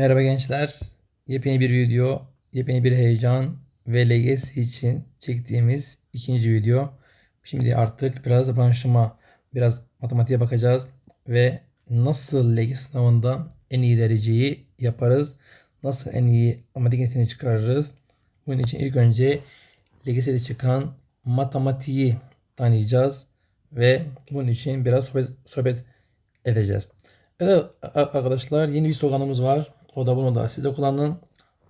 Merhaba gençler. Yepyeni bir video, yepyeni bir heyecan ve LGS için çektiğimiz ikinci video. Şimdi artık biraz branşıma, biraz matematiğe bakacağız ve nasıl LGS sınavında en iyi dereceyi yaparız, nasıl en iyi matematik niteliğini çıkarırız. Bunun için ilk önce LGS'de çıkan matematiği tanıyacağız ve bunun için biraz sohbet, sohbet edeceğiz. Evet arkadaşlar yeni bir sloganımız var. O da bunu da siz de kullanın.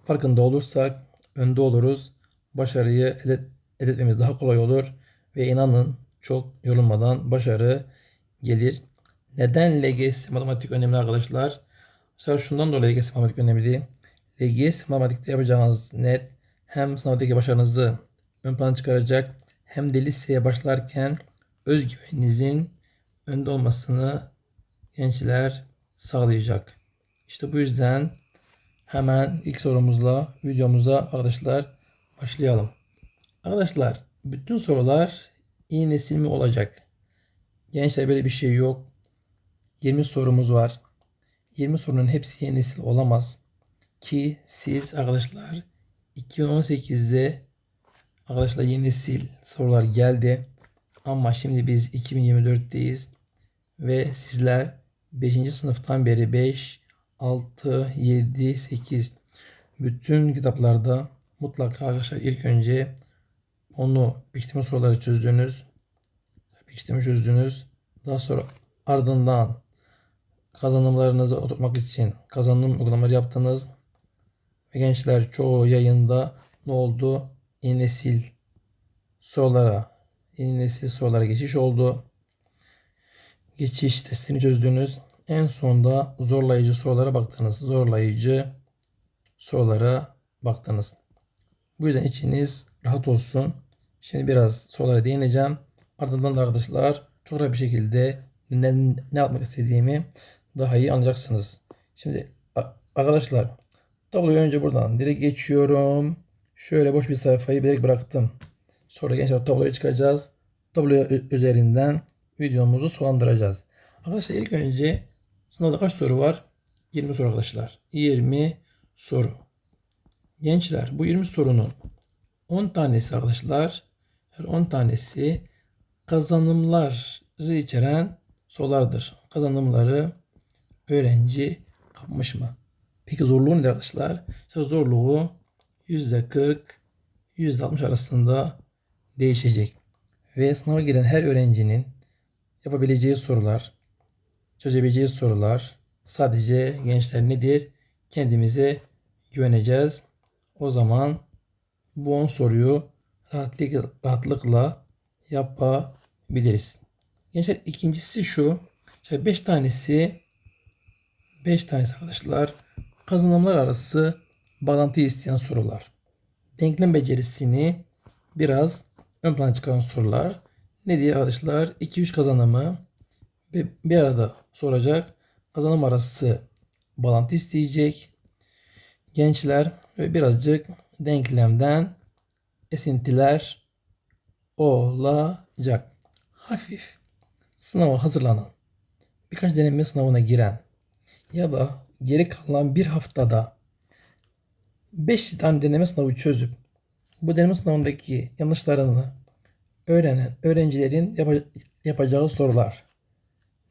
Farkında olursak önde oluruz. Başarıyı elde, etmemiz daha kolay olur. Ve inanın çok yorulmadan başarı gelir. Neden LGS matematik önemli arkadaşlar? Mesela şundan dolayı LGS matematik önemli. LGS matematikte yapacağınız net hem sınavdaki başarınızı ön plana çıkaracak hem de liseye başlarken özgüveninizin önde olmasını gençler sağlayacak. İşte bu yüzden hemen ilk sorumuzla videomuza arkadaşlar başlayalım. Arkadaşlar bütün sorular iyi nesil mi olacak? Gençler böyle bir şey yok. 20 sorumuz var. 20 sorunun hepsi yeni nesil olamaz. Ki siz arkadaşlar 2018'de arkadaşlar yeni nesil sorular geldi. Ama şimdi biz 2024'teyiz ve sizler 5. sınıftan beri 5, 6, 7, 8 bütün kitaplarda mutlaka arkadaşlar ilk önce onu pekiştirme soruları çözdünüz. Pekiştirme çözdünüz. Daha sonra ardından kazanımlarınızı oturtmak için kazanım uygulamaları yaptınız. Ve gençler çoğu yayında ne oldu? Yeni nesil sorulara, yeni nesil sorulara geçiş oldu geçiş testini çözdünüz. En sonda zorlayıcı sorulara baktınız. Zorlayıcı sorulara baktınız. Bu yüzden içiniz rahat olsun. Şimdi biraz sorulara değineceğim. Ardından da arkadaşlar çok rahat bir şekilde ne, ne yapmak istediğimi daha iyi anlayacaksınız. Şimdi arkadaşlar tabloyu önce buradan direkt geçiyorum. Şöyle boş bir sayfayı direkt bıraktım. Sonra gençler tabloya çıkacağız. Tablo üzerinden videomuzu sonlandıracağız. Arkadaşlar ilk önce sınavda kaç soru var? 20 soru arkadaşlar. 20 soru. Gençler bu 20 sorunun 10 tanesi arkadaşlar her 10 tanesi kazanımları içeren sorulardır. Kazanımları öğrenci kapmış mı? Peki zorluğu nedir arkadaşlar? İşte zorluğu %40 %60 arasında değişecek. Ve sınava giren her öğrencinin yapabileceği sorular, çözebileceği sorular sadece gençler nedir? Kendimize güveneceğiz. O zaman bu 10 soruyu rahatlık, rahatlıkla yapabiliriz. Gençler ikincisi şu. İşte 5 tanesi 5 tanesi arkadaşlar kazanımlar arası bağlantı isteyen sorular. Denklem becerisini biraz ön plana çıkaran sorular. Ne diye arkadaşlar? 2-3 kazanımı bir arada soracak. Kazanım arası bağlantı isteyecek. Gençler ve birazcık denklemden esintiler olacak. Hafif sınava hazırlanan, birkaç deneme sınavına giren ya da geri kalan bir haftada 5 tane deneme sınavı çözüp bu deneme sınavındaki yanlışlarını öğrenen öğrencilerin yapa- yapacağı sorular.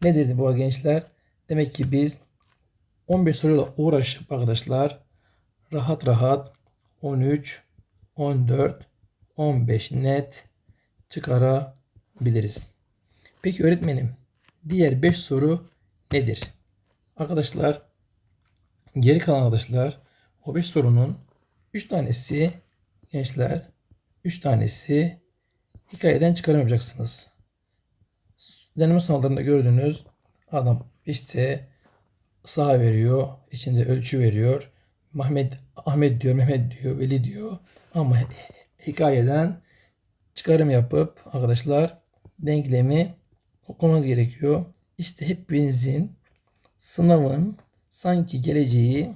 Nedir bu gençler? Demek ki biz 15 soruyla uğraşıp arkadaşlar rahat rahat 13, 14, 15 net çıkarabiliriz. Peki öğretmenim diğer 5 soru nedir? Arkadaşlar geri kalan arkadaşlar o 5 sorunun 3 tanesi gençler 3 tanesi hikayeden çıkarım yapacaksınız. Deneme sınavlarında gördüğünüz adam işte saha veriyor, içinde ölçü veriyor. Mehmet, Ahmet diyor, Mehmet diyor, Veli diyor. Ama hikayeden çıkarım yapıp arkadaşlar denklemi okumanız gerekiyor. İşte hepinizin sınavın sanki geleceği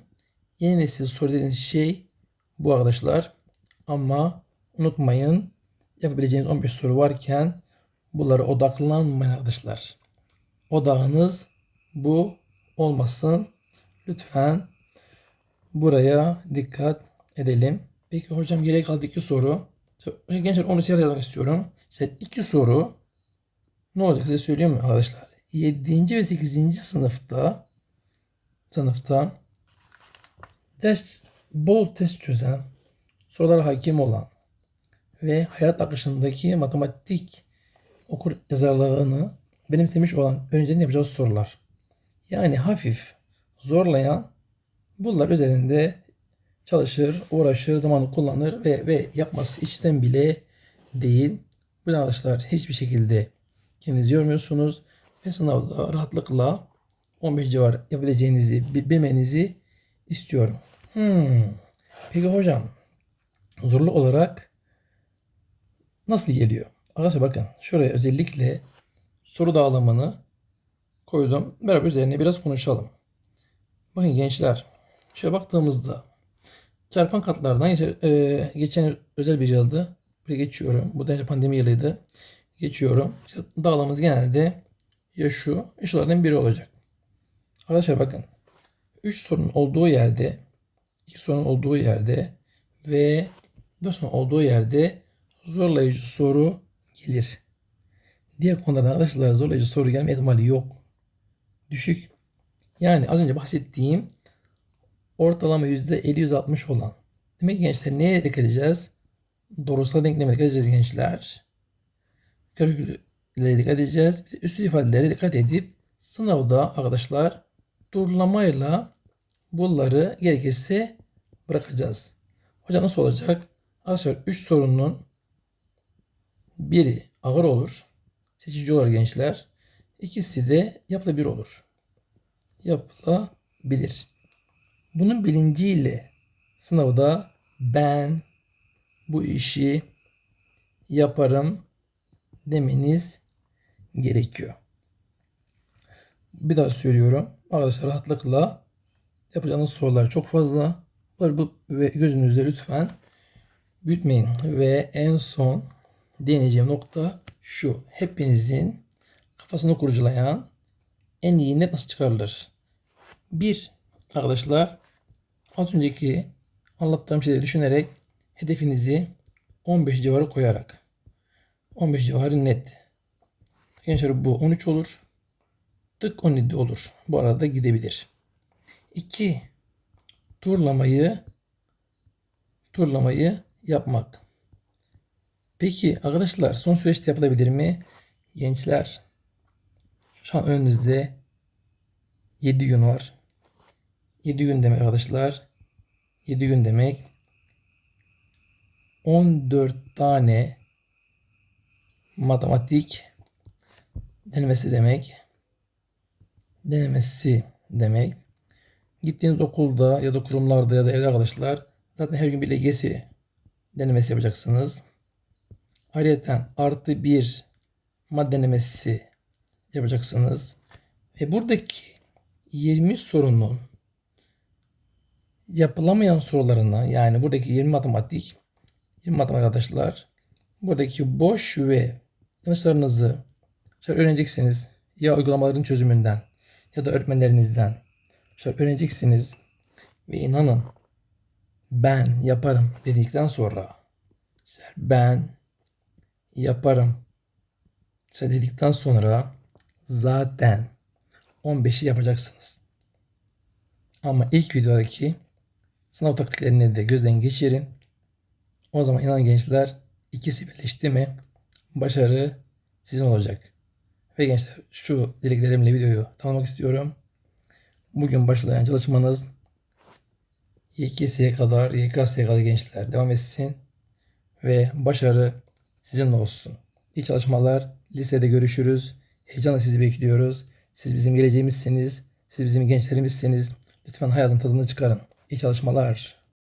yeni nesil soru dediğiniz şey bu arkadaşlar. Ama unutmayın yapabileceğiniz 15 soru varken bunlara odaklanmayın arkadaşlar. Odağınız bu olmasın. Lütfen Buraya dikkat edelim. Peki hocam geriye kaldı iki soru. Gençler onu size yazmak istiyorum. İşte iki soru ne olacak size söyleyeyim mi arkadaşlar? 7. ve 8. sınıfta sınıfta ders bol test çözen, sorulara hakim olan ve hayat akışındaki matematik okur yazarlığını benimsemiş olan öğrencilerin yapacağı sorular. Yani hafif zorlayan bunlar üzerinde çalışır, uğraşır, zamanı kullanır ve, ve yapması içten bile değil. Bu arkadaşlar hiçbir şekilde kendinizi yormuyorsunuz ve sınavda rahatlıkla 15 civar yapabileceğinizi bi- bilmenizi istiyorum. Hmm. Peki hocam zorlu olarak nasıl geliyor? Arkadaşlar bakın şuraya özellikle soru dağılımını koydum. Beraber üzerine biraz konuşalım. Bakın gençler şöyle baktığımızda çarpan katlardan geçen, e, geçen özel bir yıldı. Buraya geçiyorum. Bu da pandemi yılıydı. Geçiyorum. İşte dağılımımız genelde ya şu, ya şulardan biri olacak. Arkadaşlar bakın. 3 sorunun olduğu yerde, 2 sorunun olduğu yerde ve 4 sorunun olduğu yerde zorlayıcı soru gelir. Diğer konularda arkadaşlar zorlayıcı soru gelme ihtimali yok. Düşük. Yani az önce bahsettiğim ortalama %50-160 olan. Demek ki gençler neye dikkat edeceğiz? Doğrusal denkleme dikkat edeceğiz gençler. Körüklere dikkat edeceğiz. Üstü ifadelere dikkat edip sınavda arkadaşlar durulamayla bunları gerekirse bırakacağız. Hocam nasıl olacak? Arkadaşlar 3 sorunun biri ağır olur. Seçici olur gençler. İkisi de yapılabilir olur. Yapılabilir. Bunun bilinciyle sınavda ben bu işi yaparım demeniz gerekiyor. Bir daha söylüyorum. Arkadaşlar rahatlıkla yapacağınız sorular çok fazla. Bunları bu gözünüzde lütfen büyütmeyin. Ve en son değineceğim nokta şu. Hepinizin kafasını kurcalayan en iyi net nasıl çıkarılır? Bir, arkadaşlar az önceki anlattığım şeyleri düşünerek hedefinizi 15 civarı koyarak 15 civarı net. Gençler bu 13 olur. Tık 17 olur. Bu arada gidebilir. 2. Turlamayı turlamayı yapmak. Peki arkadaşlar son süreçte yapılabilir mi? Gençler şu an önünüzde 7 gün var. 7 gün demek arkadaşlar. 7 gün demek 14 tane matematik denemesi demek. Denemesi demek. Gittiğiniz okulda ya da kurumlarda ya da evde arkadaşlar zaten her gün bir LGS denemesi yapacaksınız. Ayrıca artı bir madde denemesi yapacaksınız. Ve buradaki 20 sorunun yapılamayan sorularına yani buradaki 20 matematik 20 matematik arkadaşlar buradaki boş ve yanlışlarınızı öğreneceksiniz. Ya uygulamaların çözümünden ya da öğretmenlerinizden şöyle öğreneceksiniz. Ve inanın ben yaparım dedikten sonra ben yaparım işte dedikten sonra zaten 15'i yapacaksınız. Ama ilk videodaki sınav taktiklerini de gözden geçirin. O zaman inan gençler ikisi birleşti mi başarı sizin olacak. Ve gençler şu dileklerimle videoyu tamamlamak istiyorum. Bugün başlayan çalışmanız YKS'ye kadar, YKS'ye kadar gençler devam etsin. Ve başarı sizinle olsun. İyi çalışmalar. Lisede görüşürüz. Heyecanla sizi bekliyoruz. Siz bizim geleceğimizsiniz. Siz bizim gençlerimizsiniz. Lütfen hayatın tadını çıkarın. İyi çalışmalar.